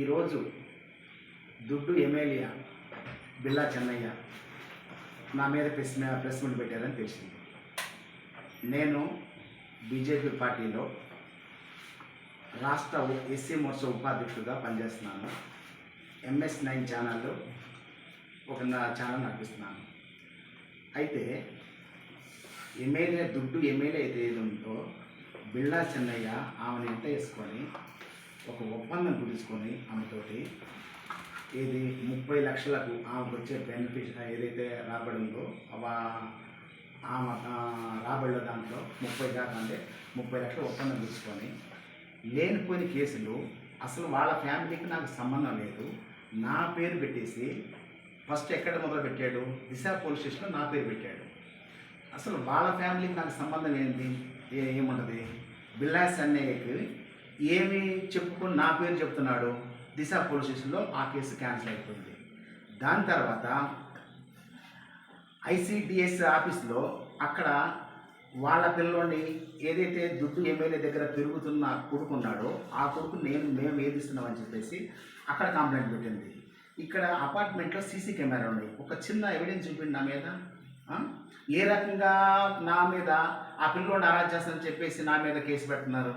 ఈరోజు దుడ్డు ఎమ్మెల్యే బిల్లా చెన్నయ్య నా మీద ప్రెస్ ప్రెస్ మీట్ పెట్టారని తెలిసింది. నేను బీజేపీ పార్టీలో రాష్ట్ర ఎస్సీ మోర్చా ఉపాధ్యక్షుడిగా పనిచేస్తున్నాను. ఎంఎస్ నైన్ ఛానల్లో ఒక ఛానల్ నడిపిస్తున్నాను. అయితే ఎమ్మెల్యే దుడ్డు ఎమ్మెల్యే అయితే ఏది ఉందో బిళ్ళా చెన్నయ్య ఆమెను ఎంత వేసుకొని ఒక ఒప్పందం కుదుర్చుకొని ఆమెతోటి ఇది ముప్పై లక్షలకు ఆమెకు వచ్చే బెనిఫిట్ ఏదైతే రాబడి ఉందో అవ- ఆమె రాబడిన రాబడిలో దాంట్లో ముప్పై దాకా అంటే ముప్పై లక్షలు ఒప్పందం తీసుకొని లేనిపోయిన కేసులు అసలు వాళ్ళ ఫ్యామిలీకి నాకు సంబంధం లేదు. నా పేరు పెట్టేసి ఫస్ట్ ఎక్కడ మొదలు పెట్టాడు? దిశ పోలీస్ స్టేషన్లో నా పేరు పెట్టాడు. అసలు వాళ్ళ ఫ్యామిలీకి నాకు సంబంధం ఏంటి ఏముంటుంది? బిల్లాస్ అన్నయ్యకి ఏమి చెప్పుకొని నా పేరు చెప్తున్నాడు? దిశ పోలీస్ స్టేషన్లో ఆ కేసు క్యాన్సిల్ అయిపోయింది. దాని తర్వాత ఐసిడిఎస్ ఆఫీస్లో అక్కడ వాళ్ళ పిల్లోని ఏదైతే దుడ్డు ఎమ్మెల్యే దగ్గర పెరుగుతున్న కొడుకున్నాడో ఆ కొడుకు నేను మేము ఏదిస్తున్నామని చెప్పేసి అక్కడ కంప్లైంట్ పెట్టింది. ఇక్కడ అపార్ట్మెంట్లో సీసీ కెమెరా ఉన్నాయి. ఒక చిన్న ఎవిడెన్స్ చూపిండి నా మీద. ఏ రకంగా నా మీద ఆ పిల్లోని అరాజ్ చేస్తానని చెప్పేసి నా మీద కేసు పెడుతున్నారు?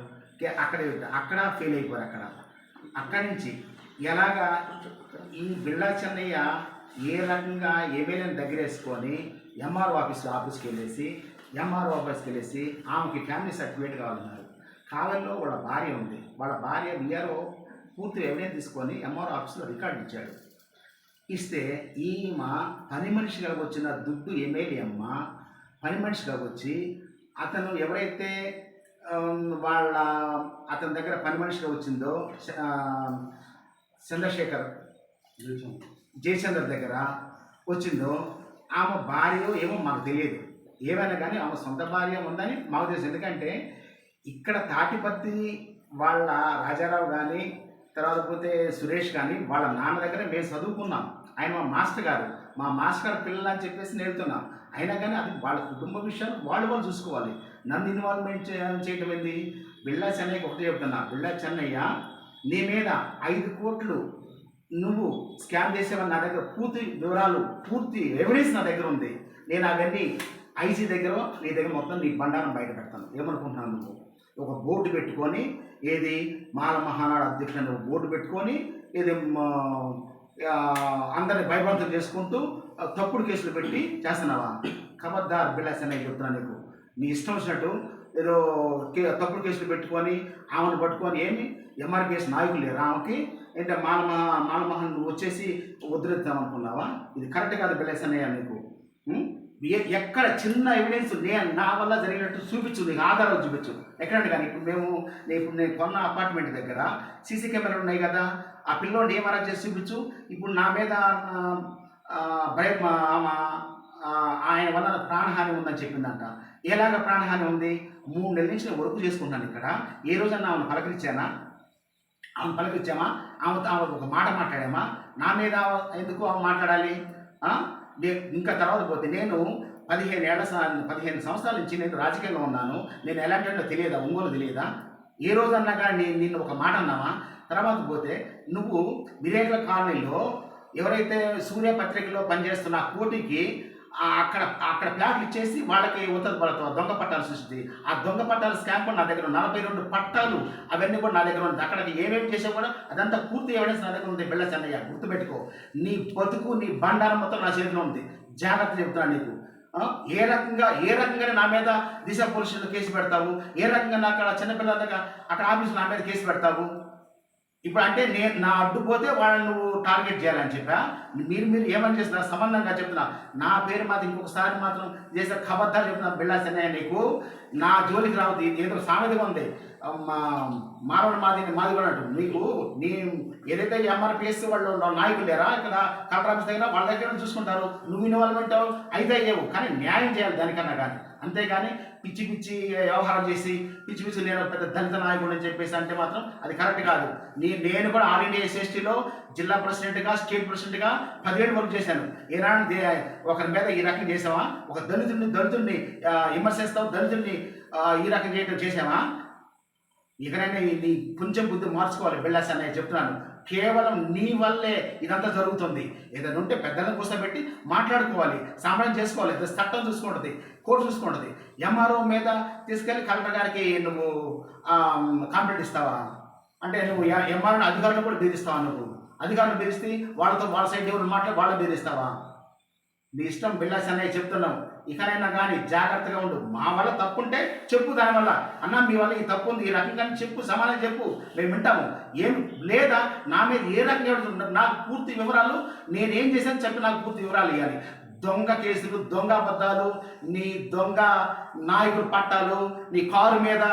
అక్కడ అక్కడ ఫెయిల్ అయిపోయారు అక్కడ. అక్కడి నుంచి ఎలాగా ఈ బిళ్ళా చెన్నయ్య ఏ రకంగా ఏమైనా దగ్గర వేసుకొని ఎంఆర్ఓ ఆఫీస్ ఆఫీస్కి వెళ్ళేసి ఎంఆర్ఓ ఆఫీస్కి వెళ్ళేసి ఆమెకి ఫ్యామిలీ సర్టిఫికేట్ కావాలన్నారు. కాలంలో వాళ్ళ భార్య ఉంది వాళ్ళ భార్య విఆర్ఓ పూర్తి ఎవిడెన్స్ తీసుకొని ఎంఆర్ఓ ఆఫీస్లో రికార్డు ఇచ్చాడు. ఇస్తే ఈమె పని మనిషిగా వచ్చిన దుడ్డు ఎమ్మెల్యే అమ్మ? పని మనిషిగా వచ్చి అతను ఎవరైతే వాళ్ళ అతని దగ్గర పని మనిషిగా వచ్చిందో చంద్రశేఖర్ జయచంద్ర దగ్గర వచ్చిందో ఆమె భార్య ఏమో మాకు తెలియదు. ఏమైనా కానీ ఆమె సొంత భార్య ఉందని మాకు తెలుసు. ఎందుకంటే ఇక్కడ తాటిపత్తి వాళ్ళ రాజారావు కానీ తర్వాత పోతే సురేష్ కానీ వాళ్ళ నాన్న దగ్గర మేము చదువుకున్నాం. ఆయన మా మాస్టర్ గారు. మా మాస్టర్ గారు పిల్లలు అని చెప్పేసి నేర్తున్నాం అయినా కానీ అది వాళ్ళ కుటుంబ విషయాలు వాళ్ళు వాళ్ళు చూసుకోవాలి. నన్ను ఇన్వాల్వ్మెంట్ చే- చేయటం ఏంది? బిళ్ళా చెన్నయ్యకి ఒకటి చెప్తున్నా. బిళ్ళా చెన్నయ్య నీ మీద ఐదు కోట్లు నువ్వు స్కామ్ చేసేవని నా దగ్గర పూర్తి వివరాలు పూర్తి ఎవిడెన్స్ నా దగ్గర ఉంది. నేను అవన్నీ ఐసీ దగ్గర నీ దగ్గర మొత్తం నీ బండారం బయట పెడతాను. ఏమనుకుంటున్నాను నువ్వు? ఒక బోర్డు పెట్టుకొని ఏది మాల మహానాడు అధ్యక్షుడు బోర్డు పెట్టుకొని ఇది అందరిని భయభ్రాంతం చేసుకుంటూ తప్పుడు కేసులు పెట్టి చేస్తున్నావా? ఖబర్దార్ బిలాస్ అనే చెప్తున్నా నీకు. నీ ఇష్టం వచ్చినట్టు ఏదో కే- తప్పుడు కేసులు పెట్టుకొని ఆమెను పట్టుకొని ఏమి ఎంఆర్పిఎస్ నాయకులు లేరు. ఆమెకి ఏంటంటే మాల మహా- నువ్వు వచ్చేసి వదిలేద్దామనుకున్నావా ఇది కరెక్ట్ కాదు బిలేస్ అన్నయ్య నీకు. ఎక్కడ చిన్న ఎవిడెన్స్ నేను నా వల్ల జరిగినట్టు చూపించు నీకు ఆధారాలు చూపించు. ఎక్కడంటే కానీ ఇప్పుడు మేము ఇప్పుడు నేను కొన్న అపార్ట్మెంట్ దగ్గర సీసీ కెమెరాలు ఉన్నాయి కదా ఆ పిల్లోని ఏం అరెస్ట్ చేసి చూపించు? ఇప్పుడు నా మీద భయ ఆమె, ఆయన వల్ల ప్రాణహాని ఉందని చెప్పిందంట. ఎలాగ ప్రాణహాని ఉంది? మూడు నెలల నుంచి నేను వర్క్ చేసుకుంటాను ఇక్కడ. ఏ రోజన్నా ఆమెను పలకరించానా? ఆమెను పలకరించామా? ఆమెతో ఆమె ఒక మాట మాట్లాడామా? నా మీద ఎందుకు ఆమె మాట్లాడాలి? ఇంకా తర్వాత పోతే నేను పదిహేను ఏళ్ళ పదిహేను సంవత్సరాల నుంచి నేను రాజకీయంలో ఉన్నాను. నేను ఎలాంటి తెలియదా? ఒంగోలు తెలియదా? ఏ రోజన్నా కానీ నేను నిన్ను ఒక మాట అన్నామా? తర్వాత పోతే నువ్వు విరేకుల కాలనీలో ఎవరైతే సూర్య పత్రికలో పనిచేస్తున్న కోటికి అక్కడ అక్కడ ప్లాట్లు ఇచ్చేసి వాళ్ళకి ఉత్తర పడతాం దొంగ పట్టాలు సృష్టి ఆ దొంగ పట్టాల స్కామ్ కూడా నా దగ్గర నలభై రెండు పట్టాలు అవన్నీ కూడా నా దగ్గర ఉంది అక్కడికి ఏమేమి చేసావు కూడా అదంతా పూర్తి ఎవిడెన్స్ నా దగ్గర ఉంది. బిళ్ళ చెన్నయ్య గుర్తుపెట్టుకో. నీ బతుకు నీ బండారం మొత్తం నా చేతిలో ఉంది. జాగ్రత్త చెబుతున్నాను నీకు. ఏ రకంగా ఏ రకంగా నా మీద దిశ పోలీసులు కేసు పెడతావు? ఏ రకంగా నా అక్కడ చిన్నపిల్లల అక్కడ ఆఫీసులు నా మీద కేసు పెడతావు? ఇప్పుడు అంటే నేను నా అడ్డు పోతే వాళ్ళని నువ్వు టార్గెట్ చేయాలని చెప్పా? మీరు మీరు ఏమని చేస్తున్నా సంబంధంగా చెప్తున్నా. నా పేరు మాత్రం ఇంకొకసారి మాత్రం చేసే ఖబర్దార్ చెప్తున్నా బిళ్ళా చెన్నయ్య నీకు. నా జోలికి రావద్దు. ఏదో సామెతగా ఉంది. మా మానవుడు మాది మాది కూడా నీకు నీ ఏదైతే ఎంఆర్పిఎస్ వాళ్ళు నాయకులు లేరా? ఇక్కడ కలెక్టర్ ఆఫీస్ దగ్గర వాళ్ళ దగ్గర చూసుకుంటారు. నువ్వు ఇన్వాల్వ్మెంట్ అయితే అయ్యేవు. కానీ న్యాయం చేయాలి దానికన్నా కానీ. అంతేగాని పిచ్చి పిచ్చి వ్యవహారం చేసి పిచ్చి పిచ్చి నేను పెద్ద దళిత నాయకుడు అని చెప్పేసి అంటే మాత్రం అది కరెక్ట్ కాదు. నీ నేను కూడా ఆల్ ఇండియా ఎస్ఎస్టీలో జిల్లా ప్రెసిడెంట్గా స్టేట్ ప్రెసిడెంట్గా పదిహేడు వరకు చేశాను. ఏనాడు ఒకరి మీద ఈ రకం చేసావా ఒక దళితుడిని దళితుడిని విమర్శిస్తావు దళితుడిని ఈ రకం చేయటం చేసావా ఇకనైనా నీ కొంచెం బుద్ధి మార్చుకోవాలి బిళ్ళాస్ అన్నయ్య చెప్తున్నాను. కేవలం నీ వల్లే ఇదంతా జరుగుతుంది. ఏదైనా ఉంటే పెద్దలను కూర్చోబెట్టి మాట్లాడుకోవాలి. సామాన్యం చేసుకోవాలి. ఇది చట్టం చూసుకుంటుంది కోర్టు చూసుకుంటుంది. ఎంఆర్ఓ మీద తీసుకెళ్ళి కలెక్టర్ గారికి నువ్వు కంప్లైంట్ ఇస్తావా? అంటే నువ్వు ఎంఆర్ఓ అధికారులను కూడా బెదిరిస్తావా నువ్వు? అధికారులు బెదిరిస్తే వాళ్ళతో వాళ్ళ సైడ్ ఎవరు మాట్లాడి వాళ్ళు బెదిరిస్తావా? నీ ఇష్టం బిల్లాస్ అన్నయ్య చెప్తున్నాం ఇకనైనా కానీ జాగ్రత్తగా ఉండు. మా వల్ల తప్పుంటే చెప్పు దానివల్ల అన్న మీ వల్ల ఈ తప్పు ఉంది. ఈ రకంగా చెప్పు సమాధానం చెప్పు. మేము వింటాము. ఏం లేదా? నా మీద ఏ రకంగా నాకు పూర్తి వివరాలు. నేనేం చేశాను చెప్పి నాకు పూర్తి వివరాలు ఇవ్వాలి దొంగ కేసులు దొంగ అబద్ధాలు నీ దొంగ నాయకుడు పట్టాలు నీ కారు మీద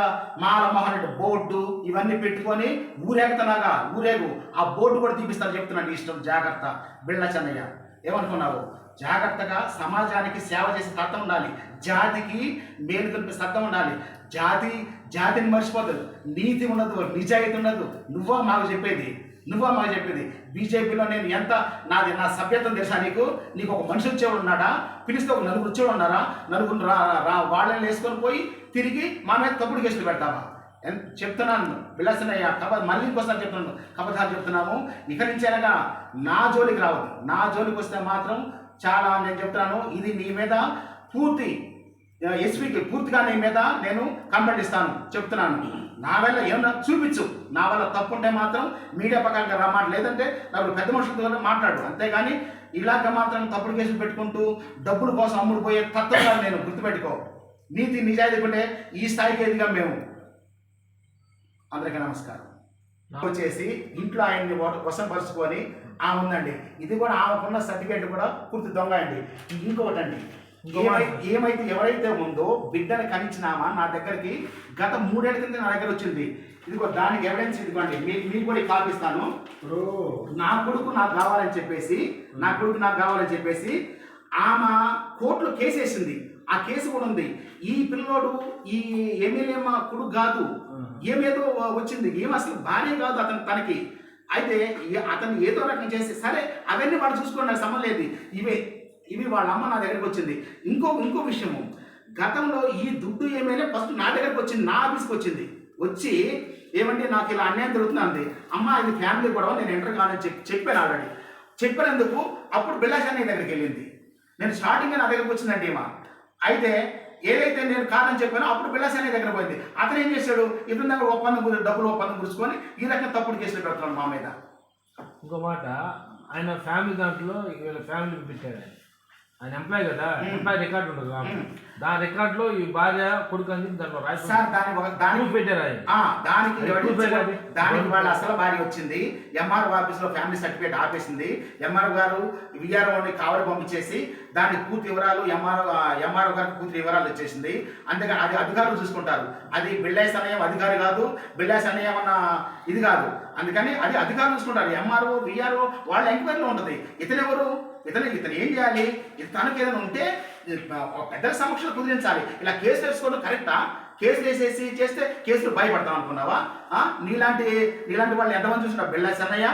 మాలమోహన్ రెడ్డి బోర్డు ఇవన్నీ పెట్టుకొని ఊరేగుతున్నాగా ఊరేగు. ఆ బోర్డు కూడా తీపిస్తాను చెప్తున్నాను. నీ ఇష్టం జాగ్రత్త. బిళ్ళ చెన్నయ్య ఏమనుకున్నావు? జాగ్రత్తగా సమాజానికి సేవ చేసే తత్వం ఉండాలి. జాతికి మేలు కలిపే సత్తం ఉండాలి. జాతి జాతిని మర్చిపోదు నీతి ఉండదు నిజాయితీ ఉండదు నువ్వా మాకు చెప్పేది? నువ్వా మాకు చెప్పేది? బీజేపీలో నేను ఎంత నాది నా సభ్యత్వం తెలుసా నీకు? నీకు ఒక మనిషి వచ్చేవాడు ఉన్నాడా? పిలిస్తే ఒక నలుగురు వచ్చేవాడు ఉన్నారా? నలుగురు రా రా వాళ్ళని వేసుకొని పోయి తిరిగి మా మీద తప్పుడు కేసులు పెడతావా? ఎంత చెప్తున్నాను. విలాసనయ్య. కబ మళ్ళీ ఇంకోసారి చెప్తున్నాను. కబద్ధాలు చెప్తున్నాము. ఇక నుంచి అనగా నా జోలికి రావద్దు. నా జోలికి వస్తే మాత్రం చాలా నేను చెప్తున్నాను ఇది నీ మీద పూర్తి ఎస్పీకి పూర్తిగా నీ మీద నేను కంప్లైంట్ ఇస్తాను చెప్తున్నాను. నా వల్ల ఏమన్నా చూపించు. నా వల్ల తప్పుంటే మాత్రం మీడియా పక్కన రమ్మాట లేదంటే నాకు పెద్ద మనుషులతో మాట్లాడు. అంతేగాని ఇలాగ మాత్రం తప్పుడు కేసులు పెట్టుకుంటూ డబ్బుల కోసం అమ్ముడు పోయే తత్వం కాదు నేను గుర్తుపెట్టుకో. నీతి నిజాయితీ ఉంటే ఈ స్థాయికి ఎదిగాం మేము. అందరికీ నమస్కారం. వచ్చేసి ఇంట్లో ఆయన్ని వశపరుచుకొని ఆ ఉందండి. ఇది కూడా ఆమెకున్న సర్టిఫికేట్ కూడా పూర్తి దొంగ అండి. ఇంకొకటి అండి. ఏమైతే ఎవరైతే ఉందో బిడ్డను కనిచ్చినామా నా దగ్గరికి గత మూడేళ్ళ కింద నా దగ్గర వచ్చింది. ఇదిగో దానికి ఎవిడెన్స్ ఇదిగోండి. మీ మీకు కూడా ఈ కాపీ ఇస్తాను. ఇప్పుడు నా కొడుకు నాకు కావాలని చెప్పేసి నా కొడుకు నాకు కావాలని చెప్పేసి ఆమె కోర్టులో కేసు వేసింది. ఆ కేసు కూడా ఉంది. ఈ పిల్లోడు ఈ ఎమ్మెల్యే మా కొడుకు కాదు. ఏమేదో వచ్చింది. ఏం అసలు భార్య కాదు అతను తనకి. అయితే అతను ఏదో రకం చేసి సరే అవన్నీ వాడు చూసుకోండి నాకు సంబంధం లేదు. ఇవే ఇవి వాళ్ళ అమ్మ నా దగ్గరికి వచ్చింది. ఇంకో ఇంకో విషయము. గతంలో ఈ దుడ్డు ఏమైనా ఫస్ట్ నా దగ్గరకు వచ్చింది నా ఆఫీస్కి వచ్చింది. వచ్చి ఏమంటే నాకు ఇలా అన్యాయం జరుగుతుంది అమ్మ ఇది ఫ్యామిలీ గొడవ నేను ఎంటర్ కావాలని చెప్పి చెప్పాను ఆల్రెడీ చెప్పినందుకు అప్పుడు బిల్లాశాని దగ్గరికి వెళ్ళింది. నేను స్టార్టింగ్ నా దగ్గరకు వచ్చిందండి ఏమా? అయితే ఏదైతే నేను కాదని చెప్పానో అప్పుడు బిల్లాశాని దగ్గర పోయింది. అతను ఏం చేశాడు? ఇప్పుడు దగ్గర ఒప్పందం కుదిరి డబ్బులు ఒప్పందం కురుచుకొని ఈ రకంగా తప్పుడు కేసులు పెడుతున్నాడు మా మీద. ఇంకో మాట ఆయన ఫ్యామిలీ దాంట్లో వీళ్ళ ఫ్యామిలీ పెట్టాడు ఆయన ఎంప్లాయ్ కదా. ఎంప్లాయ్ రికార్డు ఉండదు. దాని రికార్డులో ఈ భార్య కొడుకు అని దాంట్లో రాసి సార్ దాని దానికి పెట్టారు ఆయన దానికి. దానికి వాళ్ళ అసలు భార్య వచ్చింది. ఎంఆర్ఓ ఆఫీస్లో ఫ్యామిలీ సర్టిఫికేట్ ఆపేసింది. ఎంఆర్ఓ గారు విఆర్ఓని కావడి పంపించేసి దానికి పూర్తి వివరాలు ఎంఆర్ఓ ఎంఆర్ఓ గారికి పూర్తి వివరాలు వచ్చేసింది అంతేగాని అది అధికారులు చూసుకుంటారు. అది బిల్లాస్ అనేయం అధికారి కాదు. బిల్లాస్ అనేయం అన్న ఇది కాదు. అందుకని అది అధికారులు చూసుకుంటారు. ఎంఆర్ఓ విఆర్ఓ వాళ్ళ ఎంక్వైరీలో ఉంటుంది ఇతను ఎవరు ఇతను ఇతను ఏం చేయాలి? ఇది ఏదైనా ఉంటే పెద్దల సమక్షంలో కుదిరించాలి. ఇలా కేసు వేసుకోవడం కరెక్టా? కేసు వేసేసి చేస్తే కేసులు భయపడతాం అనుకున్నావా? నీలాంటి నీలాంటి వాళ్ళు ఎంతమంది చూసినా బిళ్ళ చెన్నయ్య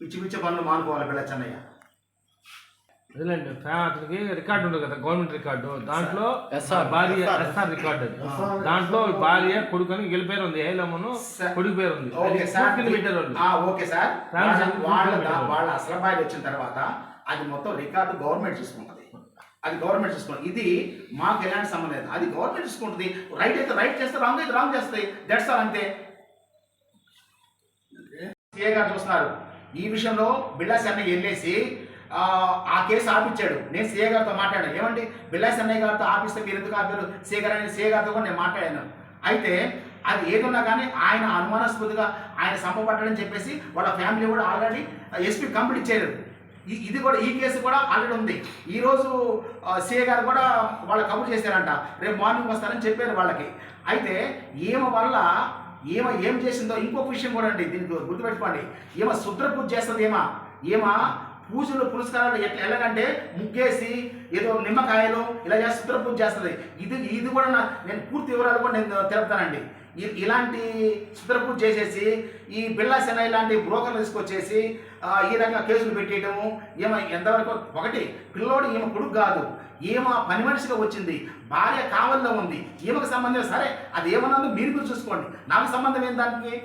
పిచ్చి పిచ్చి పనులు మానుకోవాలి బిళ్ళ చెన్నయ్య. ఫ్యా- అతనికి రికార్డు ఉండదు కదా గవర్నమెంట్ రికార్డు. దాంట్లో. భార్య ఎస్ఆర్. రికార్డు అది. దాంట్లో భార్య కొడుకు అని వీళ్ళ పేరు ఉంది ఏలమ్మను కొడుకు పేరు ఉంది. పెట్టారు ఓకే సార్. ఫ్యామిలీ వాళ్ళ వాళ్ళ అసలు బాయ్ వచ్చిన తర్వాత అది మొత్తం రికార్డు గవర్నమెంట్ చూసుకుంటుంది. అది గవర్నమెంట్ చూసుకుంటుంది. ఇది మాకు ఎలాంటి సంబంధం లేదు. అది గవర్నమెంట్ చూసుకుంటుంది. రైట్ అయితే రైట్ చేస్తే రాంగ్ అయితే రాంగ్ చేస్తాయి దట్స్ ఆల్ అంతే. సిఏ గారు చూస్తున్నారు? ఈ విషయంలో బిల్లాస్ అన్నయ్య వెళ్ళేసి ఆ, కేసు ఆపించాడు. నేను సీఏ గారితో మాట్లాడాను. ఏమండి? బిల్లాస్ అన్నయ్య గారితో ఆపిస్తే మీరు ఎందుకు ఆపారు? సీఏ గారు అని సీఏ గారితో కూడా నేను మాట్లాడాను. అయితే అది ఏదున్నా కానీ ఆయన అనుమానాస్పదిగా ఆయన సంపబడ్డాడని చెప్పేసి వాళ్ళ ఫ్యామిలీ కూడా ఆల్రెడీ ఎస్పీ కంప్లీట్ ఇచ్చారు ఇది కూడా ఈ కేసు కూడా ఆల్రెడీ ఉంది. ఈరోజు సీఏ గారు కూడా వాళ్ళు కబుర్ చేశారంట. రేపు మార్నింగ్ వస్తారని చెప్పారు వాళ్ళకి. అయితే ఈమె వల్ల ఈమె ఏం చేసిందో ఇంకొక విషయం కూడా అండి దీనికి గుర్తుపెట్టుకోండి. ఈమె శుద్ర పూజ చేస్తుంది ఏమా? ఈమె పూజలు పురస్కారాలు ఎట్లా ఎలాగంటే ముగ్గేసి ఏదో నిమ్మకాయలు ఇలా చేసి శుద్ర పూజ చేస్తుంది. ఇది ఇది కూడా నా- నేను పూర్తి వివరాలు కూడా నేను తెలుపుతానండి. ఇలాంటి శుద్ర పూజ చేసేసి ఈ బిళ్ళా సెన ఇలాంటి బ్రోకర్లు తీసుకొచ్చేసి ఈ రకంగా కేసులు పెట్టేయడము ఏమో ఎంతవరకు ఒకటి పిల్లోడు ఈమె కొడుకు కాదు. ఈమె పని మనిషిగా వచ్చింది. భార్య కావల్లో ఉంది. ఈమెకు సంబంధం సరే అది ఏమన్నదో మీరు మీరు చూసుకోండి. నాకు సంబంధం ఏంటి దానికి?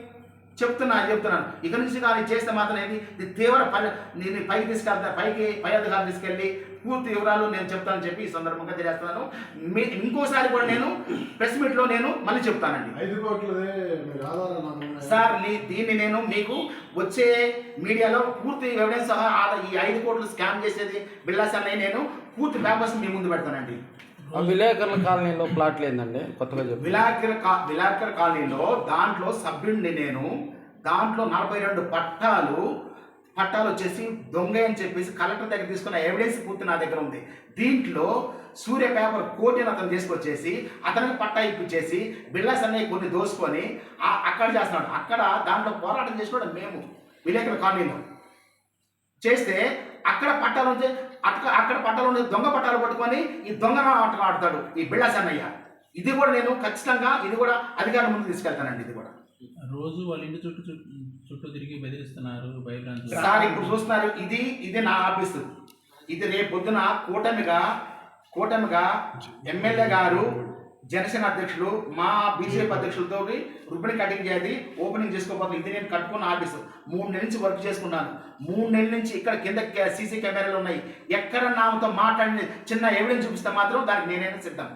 చెప్తున్నా చెప్తున్నాను. ఇక నుంచి కానీ చేస్తే మాత్రం ఇది తీవ్ర పని నేను పైకి తీసుకెళ్తా పైకి పై అధికారులు తీసుకెళ్ళి పూర్తి వివరాలు నేను చెప్తానని చెప్పి ఈ సందర్భంగా తెలియజేస్తున్నాను. మీ ఇంకోసారి కూడా నేను ప్రెస్ మీట్లో నేను మళ్ళీ చెప్తానండి? సార్ నీ- దీన్ని నేను మీకు వచ్చే మీడియాలో పూర్తి ఎవిడెన్స్ సహా ఈ ఐదు కోట్లు స్కామ్ చేసేది బిల్లాస్ అన్నయ్య నేను పూర్తి పేపర్స్ మీ ముందు పెడతానండి. విలేకరుల కాలనీలో ప్లాట్లు ఏందండి? కొత్తగా చెప్పి విలాకర కా- కాలనీలో దాంట్లో సభ్యుడిని నేను దాంట్లో నలభై రెండు పట్టాలు పట్టాలు వచ్చేసి దొంగ అని చెప్పేసి కలెక్టర్ దగ్గర తీసుకున్న ఎవిడెన్స్ పూర్తి నా దగ్గర ఉంది. దీంట్లో సూర్య పేపర్ కోటిని అతను తీసుకొచ్చేసి అతనికి పట్టా ఇప్పించేసి బిల్లాస్ అన్నయ్య కొన్ని దోసుకొని అక్కడ చేస్తున్నాడు. అక్కడ దాంట్లో పోరాటం చేసుకోవడం మేము విలేకరుల కాలనీలో. చేస్తే అక్కడ పట్టాలు నుంచి అక్కడ అక్కడ పట్టాలు దొంగ పట్టాలు పట్టుకొని ఈ దొంగ ఆట ఆడతాడు ఈ బిళ్ళాస్ అన్నయ్య ఇది కూడా నేను ఖచ్చితంగా ఇది కూడా అధికారం ముందు తీసుకెళ్తానండి ఇది కూడా. రోజు వాళ్ళ ఇంటి చుట్టూ చుట్టూ తిరిగి బెదిరిస్తున్నారు సార్ ఇప్పుడు చూస్తున్నారు ఇది ఇది నా ఆఫీసు. ఇది రేపు పొద్దున కూటమిగా కూటమిగా ఎమ్మెల్యే గారు జనసేన అధ్యక్షులు మా బీజేపీ అధ్యక్షులతో రుబ్బిని కటింగ్ చేయాలి ఓపెనింగ్ చేసుకోబోతుంది ఇది నేను కట్టుకున్న ఆఫీస్. మూడు నెలల నుంచి వర్క్ చేసుకున్నాను మూడు నెలల నుంచి ఇక్కడ కింద సీసీ కెమెరాలు ఉన్నాయి. ఎక్కడ నామతో మాట్లాడిన చిన్న ఎవిడెన్స్ చూపిస్తే మాత్రం దానికి నేనైనా సిద్ధం.